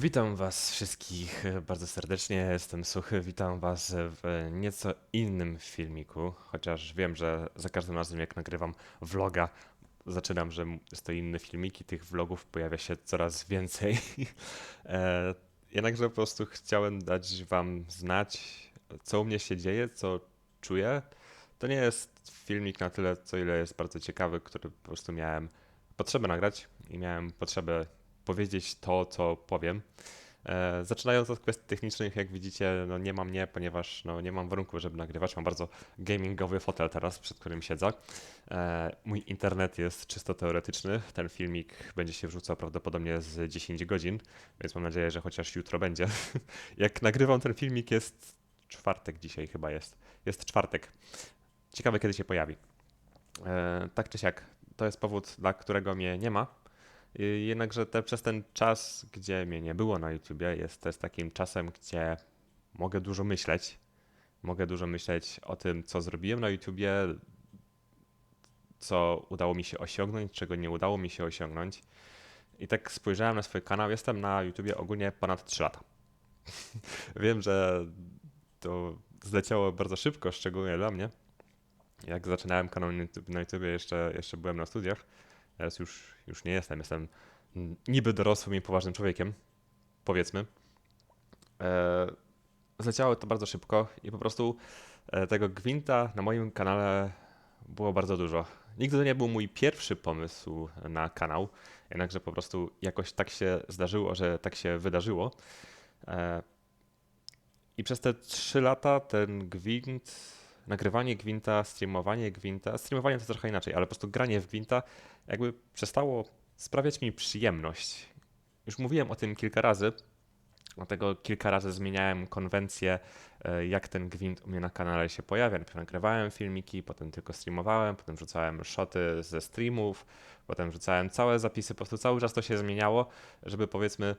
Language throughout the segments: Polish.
Witam Was wszystkich bardzo serdecznie. Jestem Suchy. Witam Was w nieco innym filmiku, chociaż wiem, że za każdym razem, jak nagrywam vloga, zaczynam, że jest to inny filmik i tych vlogów pojawia się coraz więcej. E, Jednakże po prostu chciałem dać Wam znać, co u mnie się dzieje, co czuję. To nie jest filmik na tyle, co ile jest bardzo ciekawy, który po prostu miałem potrzebę nagrać i miałem potrzebę powiedzieć to, co powiem. E, zaczynając od kwestii technicznych, jak widzicie, no nie mam mnie, ponieważ no nie mam warunków, żeby nagrywać. Mam bardzo gamingowy fotel teraz, przed którym siedzę. E, mój internet jest czysto teoretyczny. Ten filmik będzie się wrzucał prawdopodobnie z 10 godzin, więc mam nadzieję, że chociaż jutro będzie. jak nagrywam ten filmik jest czwartek dzisiaj chyba jest. Jest czwartek. Ciekawe kiedy się pojawi. E, tak czy siak, to jest powód, dla którego mnie nie ma jednakże te, przez ten czas, gdzie mnie nie było na YouTubie, jest też takim czasem, gdzie mogę dużo myśleć. Mogę dużo myśleć o tym, co zrobiłem na YouTubie, co udało mi się osiągnąć, czego nie udało mi się osiągnąć. I tak spojrzałem na swój kanał. Jestem na YouTubie ogólnie ponad 3 lata. Wiem, że to zleciało bardzo szybko, szczególnie dla mnie. Jak zaczynałem kanał na YouTubie, jeszcze, jeszcze byłem na studiach Teraz już, już nie jestem. Jestem niby dorosłym i poważnym człowiekiem, powiedzmy. E, zleciało to bardzo szybko i po prostu e, tego gwinta na moim kanale było bardzo dużo. Nigdy to nie był mój pierwszy pomysł na kanał, jednakże po prostu jakoś tak się zdarzyło, że tak się wydarzyło. E, I przez te trzy lata ten gwint nagrywanie gwinta, streamowanie gwinta, streamowanie to trochę inaczej, ale po prostu granie w gwinta jakby przestało sprawiać mi przyjemność. Już mówiłem o tym kilka razy, dlatego kilka razy zmieniałem konwencję, e, jak ten gwint u mnie na kanale się pojawia. Najpierw nagrywałem filmiki, potem tylko streamowałem, potem wrzucałem shoty ze streamów, potem wrzucałem całe zapisy, po prostu cały czas to się zmieniało, żeby powiedzmy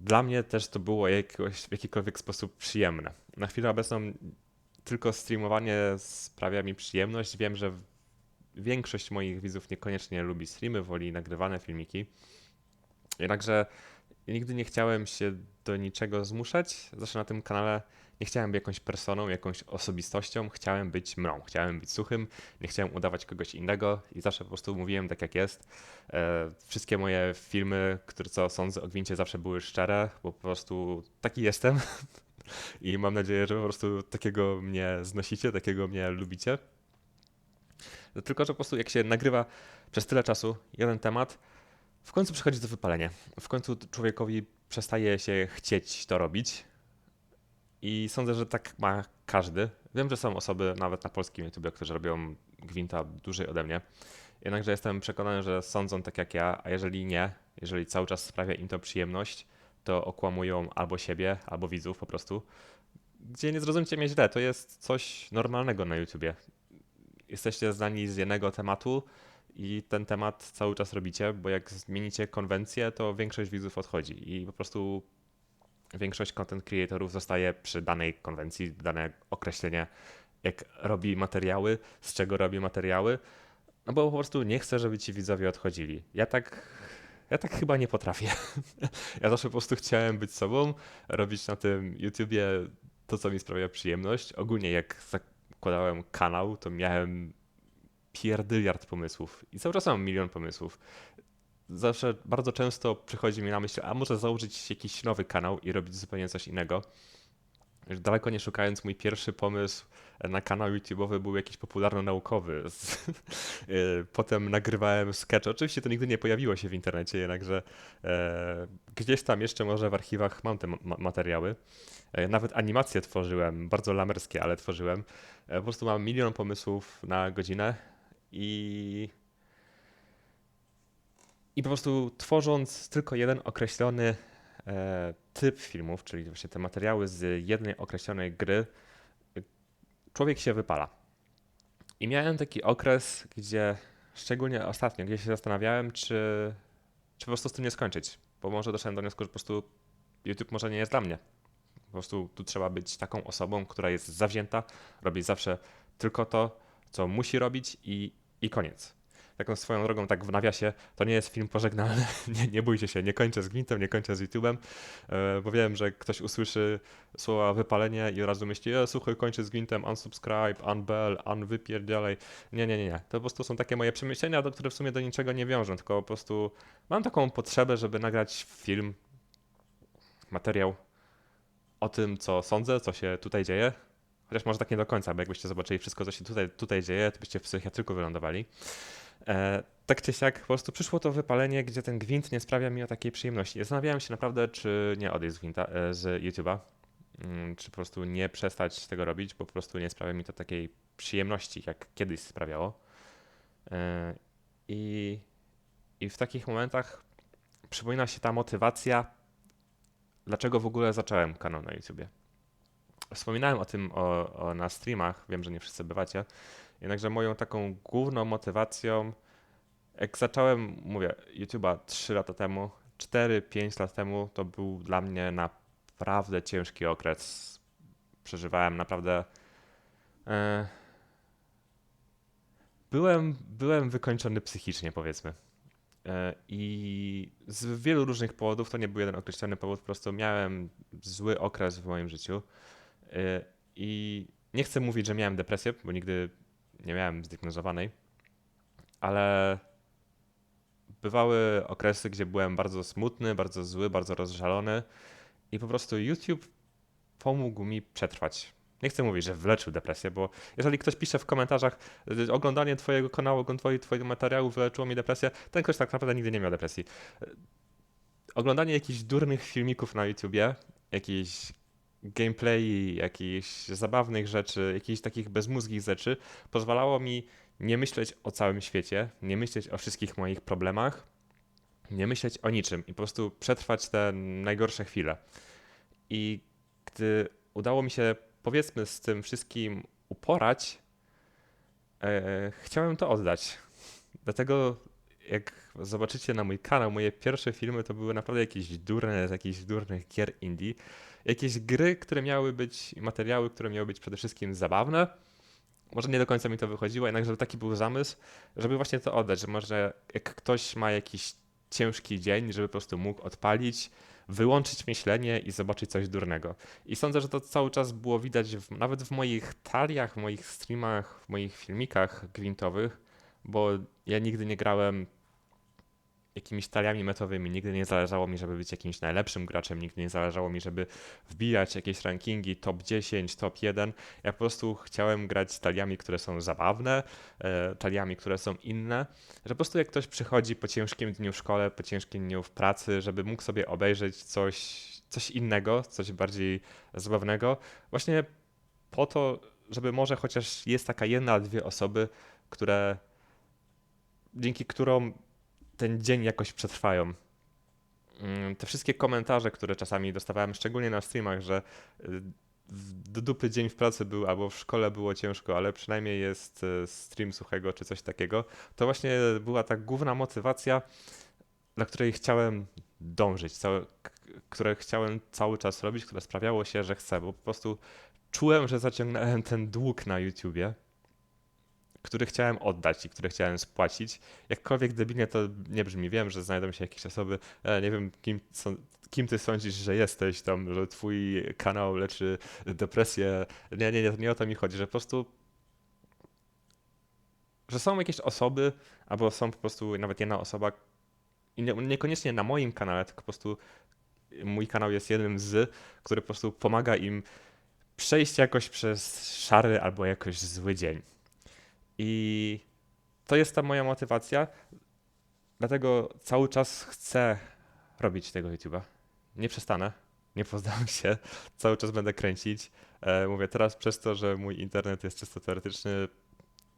dla mnie też to było jakoś, w jakikolwiek sposób przyjemne. Na chwilę obecną tylko streamowanie sprawia mi przyjemność. Wiem, że większość moich widzów niekoniecznie lubi streamy, woli nagrywane filmiki. Jednakże nigdy nie chciałem się do niczego zmuszać. Zresztą na tym kanale nie chciałem być jakąś personą, jakąś osobistością. Chciałem być mną, chciałem być suchym, nie chciałem udawać kogoś innego i zawsze po prostu mówiłem tak jak jest. E, wszystkie moje filmy, które co sądzę o Gwincie zawsze były szczere, bo po prostu taki jestem. I mam nadzieję, że po prostu takiego mnie znosicie, takiego mnie lubicie. No tylko, że po prostu jak się nagrywa przez tyle czasu jeden temat, w końcu przychodzi to wypalenie. W końcu człowiekowi przestaje się chcieć to robić. I sądzę, że tak ma każdy. Wiem, że są osoby nawet na polskim YouTube, którzy robią gwinta dłużej ode mnie. Jednakże jestem przekonany, że sądzą tak jak ja, a jeżeli nie, jeżeli cały czas sprawia im to przyjemność, to okłamują albo siebie, albo widzów po prostu. Gdzie nie zrozumcie mnie źle, to jest coś normalnego na YouTubie. Jesteście znani z jednego tematu i ten temat cały czas robicie, bo jak zmienicie konwencję, to większość widzów odchodzi i po prostu większość content creatorów zostaje przy danej konwencji, dane określenie, jak robi materiały, z czego robi materiały, no bo po prostu nie chcę, żeby ci widzowie odchodzili. Ja tak ja tak chyba nie potrafię. Ja zawsze po prostu chciałem być sobą, robić na tym YouTubie to, co mi sprawia przyjemność. Ogólnie jak zakładałem kanał, to miałem pierdyliard pomysłów i cały czas mam milion pomysłów. Zawsze bardzo często przychodzi mi na myśl, a może założyć jakiś nowy kanał i robić zupełnie coś innego. Daleko nie szukając, mój pierwszy pomysł na kanał YouTube'owy był jakiś popularno-naukowy. E, potem nagrywałem sketch. Oczywiście to nigdy nie pojawiło się w internecie, jednakże e, gdzieś tam jeszcze może w archiwach mam te ma materiały. E, nawet animacje tworzyłem, bardzo lamerskie, ale tworzyłem. E, po prostu mam milion pomysłów na godzinę i i po prostu tworząc tylko jeden określony typ filmów, czyli właśnie te materiały z jednej określonej gry, człowiek się wypala. I miałem taki okres, gdzie szczególnie ostatnio, gdzie się zastanawiałem, czy, czy po prostu z tym nie skończyć. Bo może doszedłem do wniosku, że po prostu YouTube może nie jest dla mnie. Po prostu tu trzeba być taką osobą, która jest zawzięta, robi zawsze tylko to, co musi robić i, i koniec. Taką swoją drogą, tak w nawiasie, to nie jest film pożegnalny, nie, nie bójcie się, nie kończę z Gwintem, nie kończę z YouTube'em, e, bo wiem, że ktoś usłyszy słowa wypalenie i od razu myśli, e, słuchaj, kończę z Gwintem, unsubscribe, unbell, unwypierdzielaj. Nie, nie, nie, nie. To po prostu są takie moje przemyślenia, do które w sumie do niczego nie wiążą, tylko po prostu mam taką potrzebę, żeby nagrać film, materiał o tym, co sądzę, co się tutaj dzieje. Chociaż może tak nie do końca, bo jakbyście zobaczyli wszystko, co się tutaj, tutaj dzieje, to byście w psychiatryku wylądowali. E, tak czy siak, po prostu przyszło to wypalenie, gdzie ten gwint nie sprawia mi o takiej przyjemności. Zastanawiałem się naprawdę, czy nie odejść z, gwinta, e, z YouTube'a, mm, czy po prostu nie przestać tego robić, bo po prostu nie sprawia mi to takiej przyjemności, jak kiedyś sprawiało. E, I, I w takich momentach przypomina się ta motywacja, dlaczego w ogóle zacząłem kanał na YouTubie. Wspominałem o tym o, o, na streamach, wiem, że nie wszyscy bywacie, jednakże moją taką główną motywacją, jak zacząłem, mówię, YouTube'a 3 lata temu, 4-5 lat temu, to był dla mnie naprawdę ciężki okres. Przeżywałem naprawdę. E, byłem, byłem wykończony psychicznie, powiedzmy. E, I z wielu różnych powodów, to nie był jeden określony powód, po prostu miałem zły okres w moim życiu. E, I nie chcę mówić, że miałem depresję, bo nigdy nie miałem zdiagnozowanej, ale bywały okresy, gdzie byłem bardzo smutny, bardzo zły, bardzo rozżalony i po prostu YouTube pomógł mi przetrwać. Nie chcę mówić, że wleczył depresję, bo jeżeli ktoś pisze w komentarzach, y, oglądanie twojego kanału, oglądanie twojego materiału wyleczyło mi depresję, ten ktoś tak naprawdę nigdy nie miał depresji. Oglądanie jakichś durnych filmików na YouTubie, jakichś gameplay, jakichś zabawnych rzeczy, jakichś takich bezmózgich rzeczy pozwalało mi nie myśleć o całym świecie, nie myśleć o wszystkich moich problemach, nie myśleć o niczym i po prostu przetrwać te najgorsze chwile. I gdy udało mi się, powiedzmy, z tym wszystkim uporać, e, chciałem to oddać. Dlatego, jak zobaczycie na mój kanał, moje pierwsze filmy to były naprawdę jakieś durne z jakichś durnych gier indie jakieś gry, które miały być, materiały, które miały być przede wszystkim zabawne. Może nie do końca mi to wychodziło, jednakże taki był zamysł, żeby właśnie to oddać, że może jak ktoś ma jakiś ciężki dzień, żeby po prostu mógł odpalić, wyłączyć myślenie i zobaczyć coś durnego. I sądzę, że to cały czas było widać w, nawet w moich taliach, w moich streamach, w moich filmikach gwintowych, bo ja nigdy nie grałem jakimiś taliami metowymi. Nigdy nie zależało mi, żeby być jakimś najlepszym graczem, nigdy nie zależało mi, żeby wbijać jakieś rankingi top 10, top 1. Ja po prostu chciałem grać taliami, które są zabawne, e, taliami, które są inne, że po prostu jak ktoś przychodzi po ciężkim dniu w szkole, po ciężkim dniu w pracy, żeby mógł sobie obejrzeć coś, coś innego, coś bardziej zabawnego, właśnie po to, żeby może chociaż jest taka jedna, dwie osoby, które dzięki którą ten dzień jakoś przetrwają. Mm, te wszystkie komentarze, które czasami dostawałem, szczególnie na streamach, że y, do dupy dzień w pracy był albo w szkole było ciężko, ale przynajmniej jest y, stream suchego czy coś takiego, to właśnie była ta główna motywacja, dla której chciałem dążyć, całe, które chciałem cały czas robić, które sprawiało się, że chcę, bo po prostu czułem, że zaciągnąłem ten dług na YouTubie który chciałem oddać i które chciałem spłacić. Jakkolwiek debilnie to nie brzmi. Wiem, że znajdą się jakieś osoby, e, nie wiem kim, kim ty sądzisz, że jesteś tam, że twój kanał leczy depresję. Nie, nie, nie, nie o to mi chodzi, że po prostu że są jakieś osoby, albo są po prostu nawet jedna osoba, i nie, niekoniecznie na moim kanale, tylko po prostu mój kanał jest jednym z, który po prostu pomaga im przejść jakoś przez szary albo jakoś zły dzień. I to jest ta moja motywacja. Dlatego cały czas chcę robić tego YouTube'a. Nie przestanę, nie poddam się, cały czas będę kręcić. E, mówię teraz przez to, że mój internet jest czysto teoretyczny,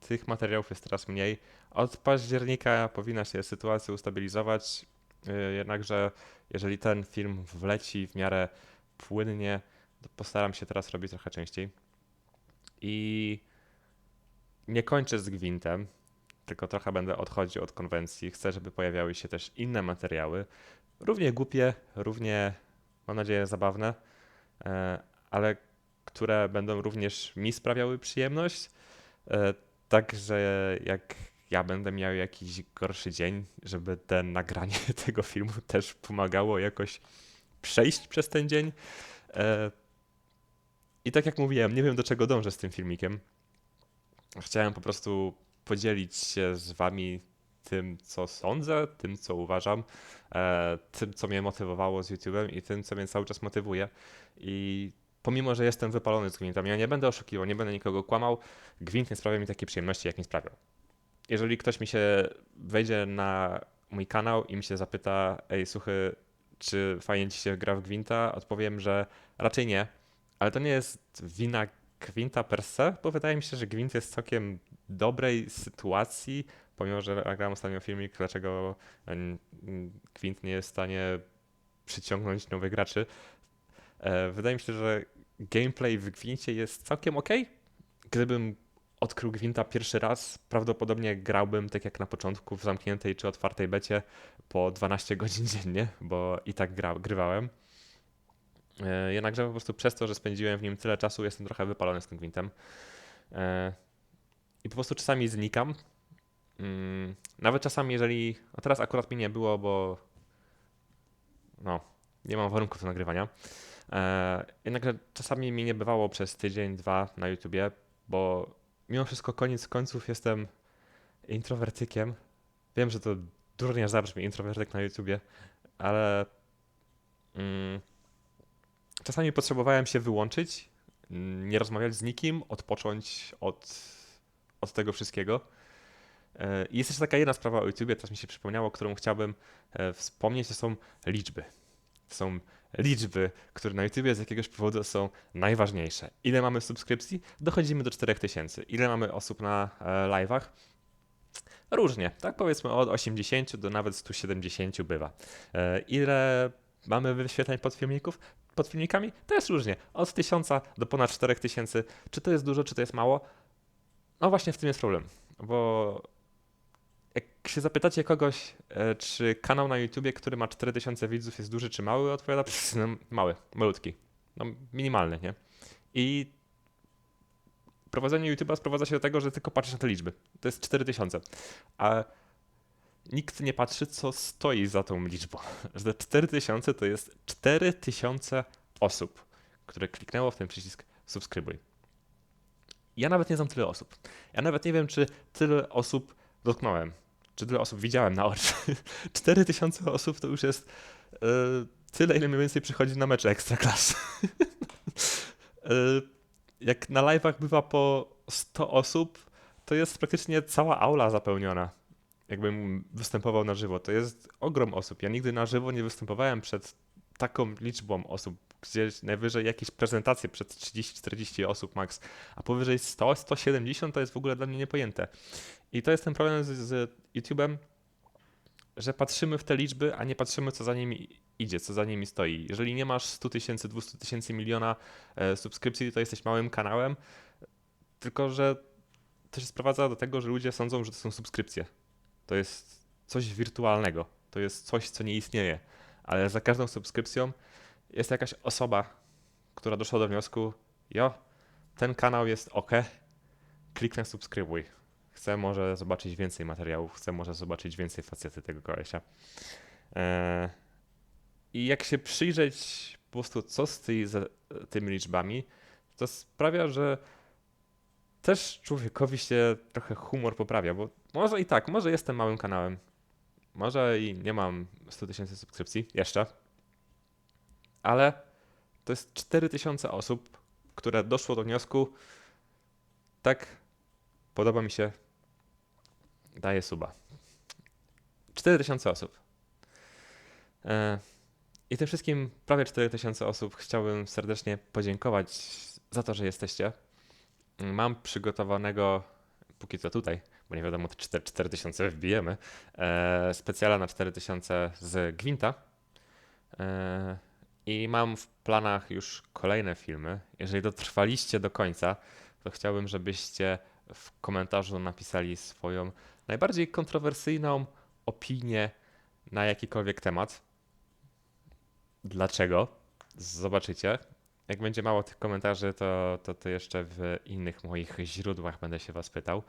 tych materiałów jest teraz mniej. Od października powinna się sytuacja ustabilizować, e, jednakże jeżeli ten film wleci w miarę płynnie, to postaram się teraz robić trochę częściej. I nie kończę z gwintem, tylko trochę będę odchodził od konwencji. Chcę, żeby pojawiały się też inne materiały, równie głupie, równie, mam nadzieję, zabawne, e, ale które będą również mi sprawiały przyjemność. E, także jak ja będę miał jakiś gorszy dzień, żeby te nagranie tego filmu też pomagało jakoś przejść przez ten dzień. E, I tak jak mówiłem, nie wiem do czego dążę z tym filmikiem. Chciałem po prostu podzielić się z wami tym, co sądzę, tym, co uważam, e, tym, co mnie motywowało z YouTube'em i tym, co mnie cały czas motywuje. I pomimo, że jestem wypalony z Gwintem, ja nie będę oszukiwał, nie będę nikogo kłamał, Gwint nie sprawia mi takiej przyjemności, jak mi sprawiał. Jeżeli ktoś mi się wejdzie na mój kanał i mi się zapyta, ej, słuchy, czy fajnie ci się gra w Gwinta, odpowiem, że raczej nie, ale to nie jest wina Gwinta per se, bo wydaje mi się, że Gwint jest całkiem dobrej sytuacji, pomimo, że nagrałem ostatnio filmik, dlaczego mm, Gwint nie jest w stanie przyciągnąć nowych graczy. E, Wydaje mi się, że gameplay w Gwincie jest całkiem ok. Gdybym odkrył Gwinta pierwszy raz, prawdopodobnie grałbym tak jak na początku w zamkniętej czy otwartej becie po 12 godzin dziennie, bo i tak gra, grywałem. E, Jednakże po prostu przez to, że spędziłem w nim tyle czasu, jestem trochę wypalony z tym Gwintem. E, I po prostu czasami znikam. Mm, Nawet czasami, jeżeli. A teraz akurat mi nie było, bo. No, nie mam warunków do nagrywania. E, Jednakże czasami mi nie bywało przez tydzień, dwa na YouTubie, bo mimo wszystko koniec końców jestem introwertykiem. Wiem, że to durnie zabrzmi introwertyk na YouTubie, ale mm, czasami potrzebowałem się wyłączyć, nie rozmawiać z nikim, odpocząć od, od tego wszystkiego. E, I jest jeszcze taka jedna sprawa o YouTubie, teraz mi się przypomniało, którą chciałbym e, wspomnieć, to są liczby. To są liczby, które na YouTubie z jakiegoś powodu są najważniejsze. Ile mamy subskrypcji? Dochodzimy do 4000. Ile mamy osób na e, live'ach? Różnie, tak powiedzmy od 80 do nawet 170 bywa. Ile mamy wyświetleń podfilmików? Pod filmikami? To jest różnie. Od 1000 do ponad 4000. Czy to jest dużo, czy to jest mało? No właśnie w tym jest problem, bo jak się zapytacie kogoś, e, czy kanał na YouTubie, który ma 4000 widzów jest duży czy mały, odpowiada "Pff, no, mały, malutki, no minimalny, nie? I prowadzenie YouTube'a sprowadza się do tego, że tylko patrzysz na te liczby. To jest 4000, a nikt nie patrzy, co stoi za tą liczbą. Że 4000 to jest 4000 osób, które kliknęło w ten przycisk subskrybuj. Ja nawet nie znam tyle osób. Ja nawet nie wiem, czy tyle osób dotknąłem, czy tyle osób widziałem na oczy. 4000 osób to już jest e, tyle, ile mniej więcej przychodzi na mecze ekstraklasy. E, jak na live'ach bywa po 100 osób, to jest praktycznie cała aula zapełniona. Jakbym występował na żywo. To jest ogrom osób. Ja nigdy na żywo nie występowałem przed taką liczbą osób. Gdzieś najwyżej jakieś prezentacje przed 30-40 osób max, a powyżej 100-170 to jest w ogóle dla mnie niepojęte. I to jest ten problem z, z YouTube'em, że patrzymy w te liczby, a nie patrzymy, co za nimi idzie, co za nimi stoi. Jeżeli nie masz 100 tysięcy, 200 tysięcy, miliona e, subskrypcji, to jesteś małym kanałem, tylko że to się sprowadza do tego, że ludzie sądzą, że to są subskrypcje. To jest coś wirtualnego, to jest coś, co nie istnieje, ale za każdą subskrypcją jest jakaś osoba, która doszła do wniosku, jo, ten kanał jest ok, kliknę subskrybuj. Chcę może zobaczyć więcej materiałów, chcę może zobaczyć więcej facety tego kolesia. Eee, I jak się przyjrzeć po prostu, co za tymi liczbami, to sprawia, że też człowiekowi się trochę humor poprawia, bo może i tak, może jestem małym kanałem, może i nie mam 100 tysięcy subskrypcji jeszcze, ale to jest 4000 osób, które doszło do wniosku, tak, podoba mi się, daję suba. 4000 osób. E, I tym wszystkim prawie 4000 osób chciałbym serdecznie podziękować za to, że jesteście. Mam przygotowanego, póki co tutaj, bo nie wiadomo, czy 4000 wbijemy, e, specjala na 4000 z Gwinta. E, I mam w planach już kolejne filmy. Jeżeli dotrwaliście do końca, to chciałbym, żebyście w komentarzu napisali swoją najbardziej kontrowersyjną opinię na jakikolwiek temat. Dlaczego? Zobaczycie. Jak będzie mało tych komentarzy, to, to, to jeszcze w innych moich źródłach będę się Was pytał.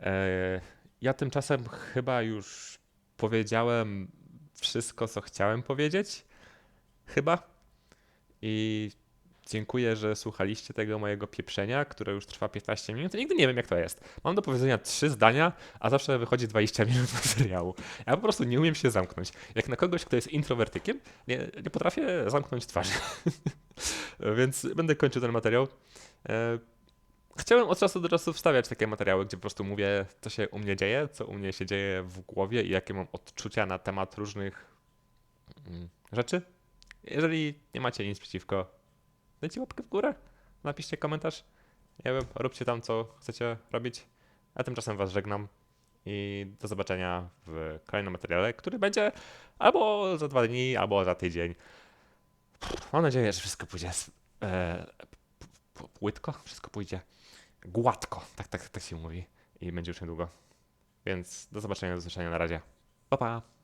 E, ja tymczasem chyba już powiedziałem wszystko, co chciałem powiedzieć. Chyba. I dziękuję, że słuchaliście tego mojego pieprzenia, które już trwa 15 minut. Nigdy nie wiem, jak to jest. Mam do powiedzenia trzy zdania, a zawsze wychodzi 20 minut materiału. Ja po prostu nie umiem się zamknąć. Jak na kogoś, kto jest introwertykiem, nie, nie potrafię zamknąć twarzy. Więc będę kończył ten materiał. E, Chciałem od czasu do czasu wstawiać takie materiały, gdzie po prostu mówię, co się u mnie dzieje, co u mnie się dzieje w głowie i jakie mam odczucia na temat różnych mm, rzeczy. Jeżeli nie macie nic przeciwko, dajcie łapkę w górę, napiszcie komentarz. Nie wiem, róbcie tam, co chcecie robić. A tymczasem Was żegnam i do zobaczenia w kolejnym materiale, który będzie albo za dwa dni, albo za tydzień. Mam nadzieję, że wszystko pójdzie e, płytko, wszystko pójdzie gładko, tak, tak, tak się mówi i będzie już niedługo. Więc do zobaczenia, do usłyszenia na razie. Pa, pa!